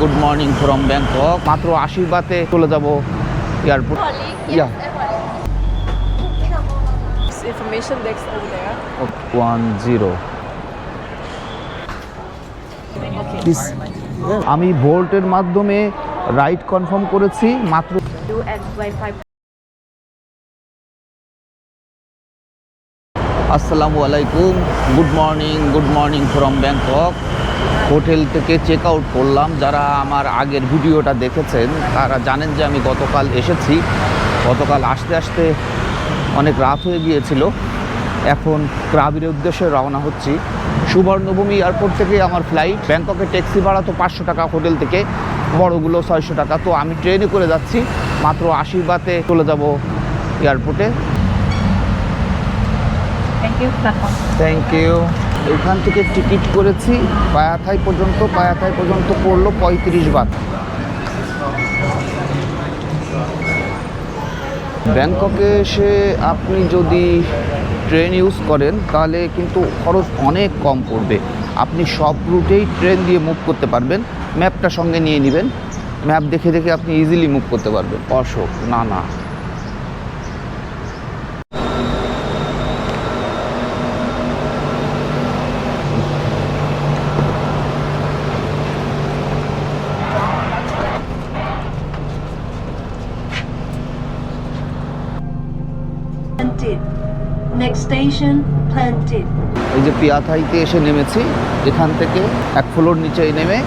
Good morning from Bangkok মাত্র আশীর্বাদে চলে যাব airport information desk over there. জিরো আমি ভোল্টের মাধ্যমে রাইট কনফার্ম করেছি মাত্র আসসালামু আলাইকুম। Good morning good morning from Bangkok hotel থেকে চেক আউট করলাম। যারা আমার আগের ভিডিওটা দেখেছেন তারা জানেন যে আমি গতকাল এসেছি। গতকাল আসতে আসতে অনেক রাত হয়ে গিয়েছিল। এখন ক্রাবির উদ্দেশ্যে রওনা হচ্ছি। সুবর্ণভূমি এয়ারপোর্ট থেকে আমার ফ্লাইট ব্যাংককে ট্যাক্সি ভাড়া তো পাঁচশো টাকা হোটেল থেকে বড়গুলো ছয়শো টাকা। তো আমি ট্রেনে করে যাচ্ছি। মাত্র আশীর্বাদে চলে যাব এয়ারপোর্টে থ্যাংক ইউ থ্যাংক ইউ এখান থেকে টিকিট করেছি, পায়াথাই পর্যন্ত পায়াথাই পর্যন্ত পড়ল পঁয়ত্রিশ বাদ ব্যাংককে এসে আপনি যদি ট্রেন ইউজ করেন, তাহলে কিন্তু খরচ অনেক কম পড়বে। আপনি সব রুটেই ট্রেন দিয়ে মুভ করতে পারবেন, ম্যাপটা সঙ্গে নিয়ে নেবেন। ম্যাপ দেখে দেখে আপনি ইজিলি মুভ করতে পারবেন। অশোক, না না। Next প্ল্যান্টেড এই যে পিয়াথাইতে এসে নেমেছি, এখান থেকে এক ফ্লোর নিচে নেমে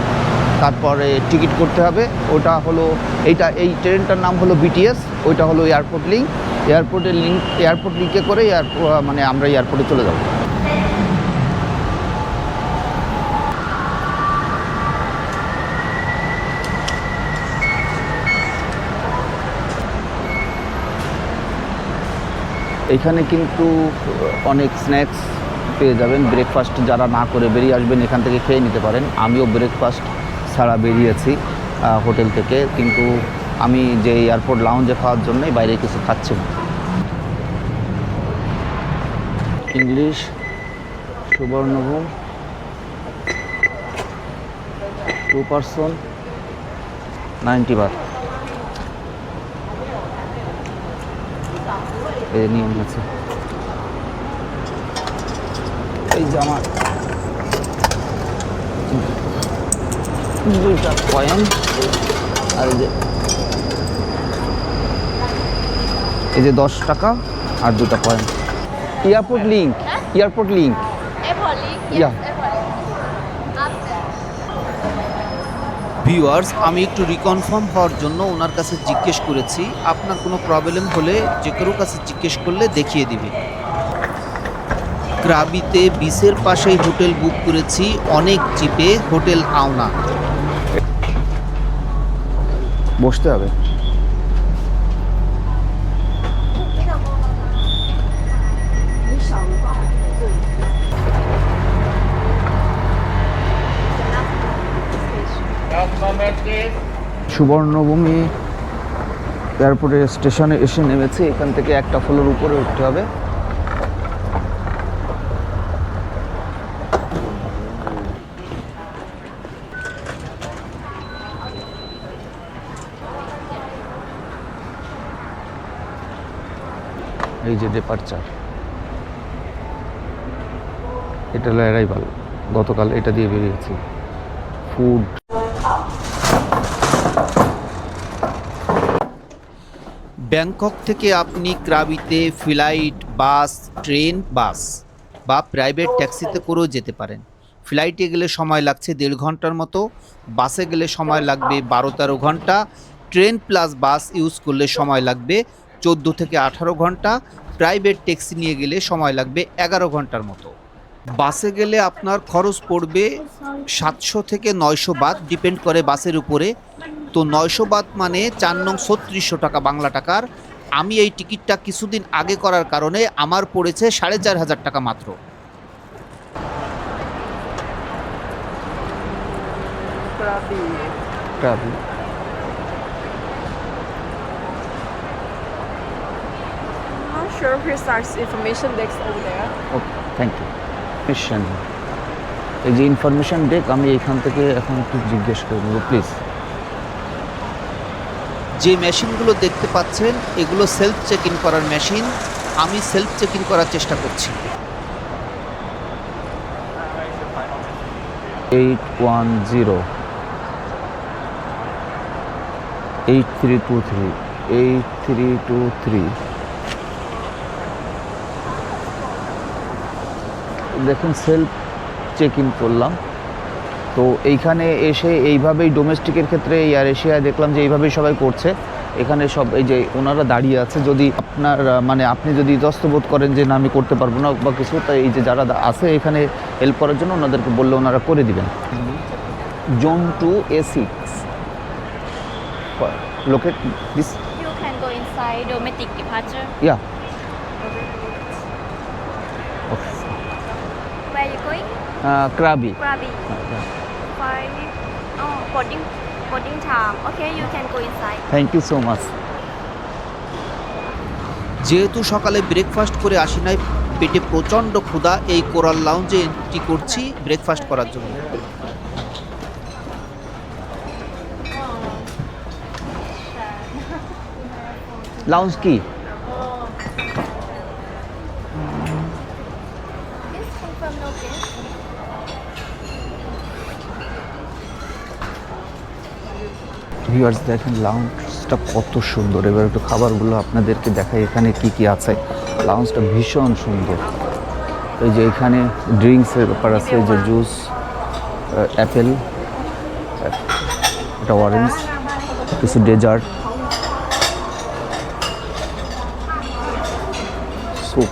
তারপরে টিকিট করতে হবে। ওটা হলো, এইটা, এই ট্রেনটার নাম হলো বিটিএস ওইটা হলো এয়ারপোর্ট লিঙ্ক এয়ারপোর্টের লিঙ্ক এয়ারপোর্ট লিঙ্কে করে এয়ারপো মানে আমরা এয়ারপোর্টে চলে যাব। এখানে কিন্তু অনেক স্ন্যাক্স পেয়ে যাবেন। ব্রেকফাস্ট যারা না করে বেরিয়ে আসবেন, এখান থেকে খেয়ে নিতে পারেন। আমিও ব্রেকফাস্ট ছাড়া বেরিয়েছি হোটেল থেকে। কিন্তু আমি যে এয়ারপোর্ট লাউঞ্জে খাওয়ার জন্যই বাইরে কিছু খাচ্ছি না। English Suvarnabhumi two person ninety baht. এই নিয়ম আছে এই যে আমার দুইটা কয়েন আর এই যে এই যে দশ টাকা আর দুটা coin airport link airport link Everybody? Yes, Yeah. everybody. Up there. Viewers আমি একটু রিকনফার্ম হওয়ার জন্য ওনার কাছে জিজ্ঞেস করেছি, আপনার কোনো প্রবলেম হলে যে কারও কাছে জিজ্ঞেস করলে দেখিয়ে দিবে। ক্রাবিতে বিচের পাশেই হোটেল বুক করেছি, অনেক চিপে হোটেল আওনা। বসতে হবে। সুবর্ণভূমি এয়ারপোর্টের স্টেশনে এসে নেমেছে, এখান থেকে একটা ফ্লোর উপরে উঠতে হবে। এই যে ডিপার্চার এটা হলো অ্যারাইভাল গতকাল এটা দিয়ে বেরিয়েছি। ফুড ব্যাংকক থেকে আপনি ক্রাবিতে ফ্লাইট, বাস, ট্রেন, বাস বা প্রাইভেট ট্যাক্সিতে করেও যেতে পারেন। ফ্লাইটে গেলে সময় লাগছে দেড় ঘণ্টার মতো, বাসে গেলে সময় লাগবে বারো তেরো ঘণ্টা, ট্রেন প্লাস বাস ইউজ করলে সময় লাগবে চোদ্দ থেকে আঠারো ঘণ্টা, প্রাইভেট ট্যাক্সি নিয়ে গেলে সময় লাগবে এগারো ঘণ্টার মতো। বাসে গেলে আপনার খরচ পড়বে সাতশো থেকে নয়শো বাদ, ডিপেন্ড করে বাসের উপরে। তো নয়শো বাদ মানে চার নং ছত্রিশশো টাকা বাংলা টাকার। আমি এই টিকিটটা কিছুদিন আগে করার কারণে আমার পড়েছে সাড়ে চার হাজার টাকা মাত্র। Sure if information desk over there. এই যে ইনফরমেশন ডেক আমি এখান থেকে এখন একটু জিজ্ঞেস করে নেব প্লিজ যে মেশিনগুলো দেখতে পাচ্ছেন, এগুলো সেলফ চেক ইন করার মেশিন। আমি সেলফ চেক ইন করার চেষ্টা করছি। Eight one zero. Eight three two three. Eight three two three. দেখুন সেলফ চেক ইন করলাম। তো এইখানে এসে এইভাবেই ডোমেস্টিকের ক্ষেত্রে এয়ার এশিয়ায় দেখলাম যে এইভাবেই সবাই করছে। এখানে সব এই যে ওনারা দাঁড়িয়ে আছে যদি আপনার মানে আপনি যদি ইতস্ত বোধ করেন যে না আমি করতে পারব না বা কিছু তাই এই যে যারা আছে এখানে হেল্প করার জন্য ওনাদেরকে বললে ওনারা করে দিবেন। Zone two A six locate this You can go inside domestic departure. Yeah Where you going? Krabi Krabi. Five. Oh, boarding boarding time. Okay, you can go inside. Thank you so much যেহেতু সকালে breakfast করে আসি নাই পেটে প্রচণ্ড ক্ষুধা এই coral লাউঞ্জে এন্ট্রি করছি ব্রেকফাস্ট করার জন্য লাউন্স কি ভিউয়ার্স দেখেন লাউঞ্জটা কত সুন্দর। এবার একটু খাবারগুলো আপনাদেরকে দেখাই, এখানে কি কি আছে। লাউঞ্জটা ভীষণ সুন্দর। এই যে এখানে ড্রিঙ্কসের ব্যাপার আছে যে জুস অ্যাপেল এটা অরেঞ্জ কিছু ডেজার্ট স্যুপ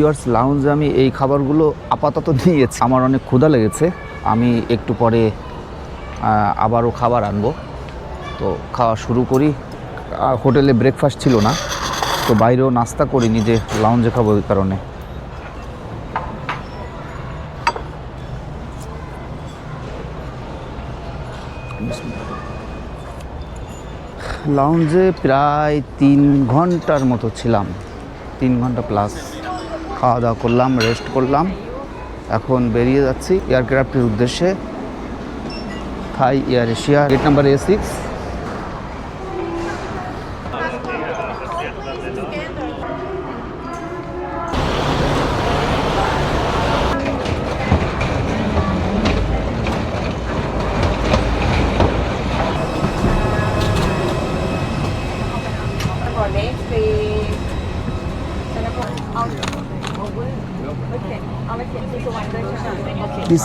ইয়ার্স লাউঞ্জে আমি এই খাবারগুলো আপাতত নিয়েছি। আমার অনেক ক্ষুধা লেগেছে। আমি একটু পরে আবারও খাবার আনব। তো খাওয়া শুরু করি। হোটেলে ব্রেকফাস্ট ছিল না। তো বাইরেও নাস্তা করিনি যে লাউঞ্জে খাব ওই কারণে। লাউঞ্জে প্রায় তিন ঘণ্টার মতো ছিলাম। তিন ঘণ্টা প্লাস খাওয়া দাওয়া করলাম রেস্ট করলাম। এখন বেরিয়ে যাচ্ছি এয়ারক্রাফ্টের উদ্দেশ্যে। Thai Air Asia gate number A six please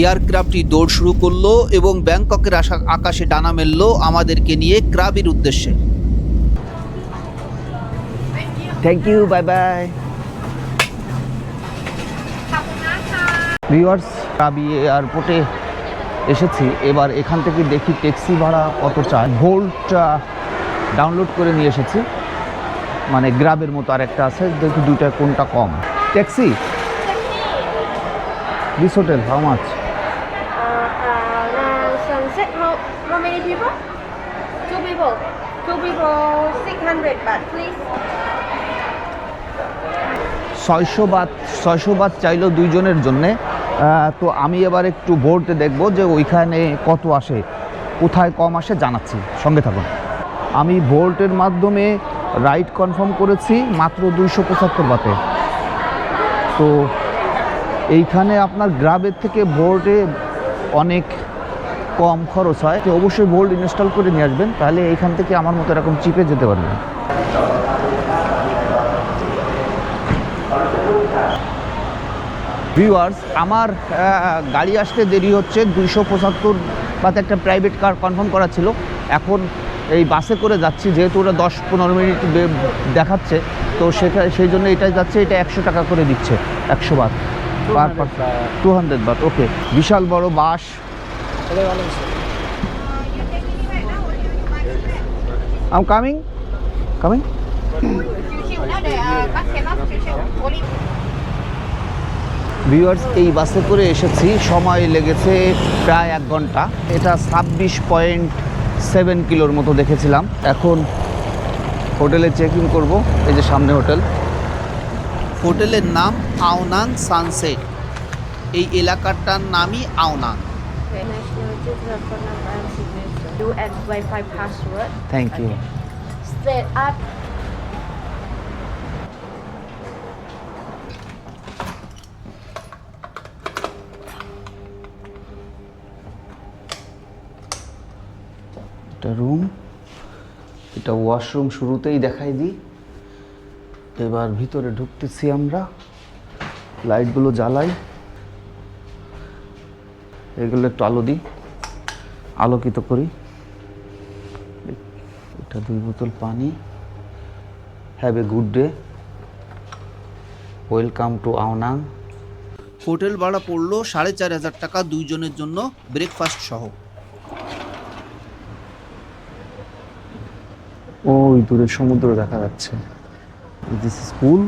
এয়ারক্রাফটটি দৌড় শুরু করল এবং ব্যাংককের আশা আকাশে ডানা মেললো আমাদেরকে নিয়ে ক্রাবির উদ্দেশ্যে। Thank you bye bye viewers Krabi এয়ারপোর্টে এসেছি। এবার এখান থেকে দেখি ট্যাক্সি ভাড়া কত চায়। ভোল্টটা ডাউনলোড করে নিয়ে এসেছি। মানে গ্রাবের মতো আরেকটা আছে দেখি দুইটা কোনটা কম। Taxi? This hotel how much. ছয়শো বাদ ছয়শো বাদ চাইলো দুইজনের জন্যে। তো আমি এবার একটু বোর্ডে দেখব যে ওইখানে কত আসে। কোথায় কম আসে জানাচ্ছি। সঙ্গে থাকুন। আমি বোল্টের মাধ্যমে রাইড কনফার্ম করেছি মাত্র দুইশো পঁচাত্তর বাতে। তো এইখানে আপনার গ্রাবের থেকে বোর্ডে অনেক কম খরচ হয়। তো অবশ্যই বোল্ড ইনস্টল করে নিয়ে আসবেন। তাহলে এইখান থেকে আমার মতো এরকম চিপে যেতে পারবেন। ভিউয়ার্স আমার গাড়ি আসতে দেরি হচ্ছে দুইশো পঁচাত্তর বাতে একটা প্রাইভেট কার কনফার্ম করা ছিল। এখন এই বাসে করে যাচ্ছি যেহেতু ওরা দশ পনেরো মিনিট দেখাচ্ছে তো সেটা সেই জন্য এটাই যাচ্ছে এটা একশো টাকা করে দিচ্ছে একশো Baat power two hundred Baat okay বিশাল বড় bus. I'm coming coming viewers এই বাসে করে এসেছি। সময় লেগেছে প্রায় এক ঘণ্টা। এটা ছাব্বিশ পয়েন্ট সেভেন কিলোর মতো দেখেছিলাম। এখন হোটেলে চেক ইন করব। এই যে সামনে হোটেল। হোটেলের নাম আওনাং সানসেট এই এলাকাটার নামই আওনাং থ্যাংক telephone এটা রুম এটা ওয়াশরুম শুরুতেই দেখাই দিই। এবার ভিতরে ঢুকতেছি আমরা লাইটগুলো জ্বালাই। এগুলো একটু আলো দিই, আলোকিত করি। এটা দুই বোতল পানি। Have a good day welcome to Ao Nang hotel ভাড়া পড়ল সাড়ে চার হাজার টাকা দুইজনের জন্য ব্রেকফাস্ট সহ। ওই দূরে সমুদ্র দেখা যাচ্ছে। This school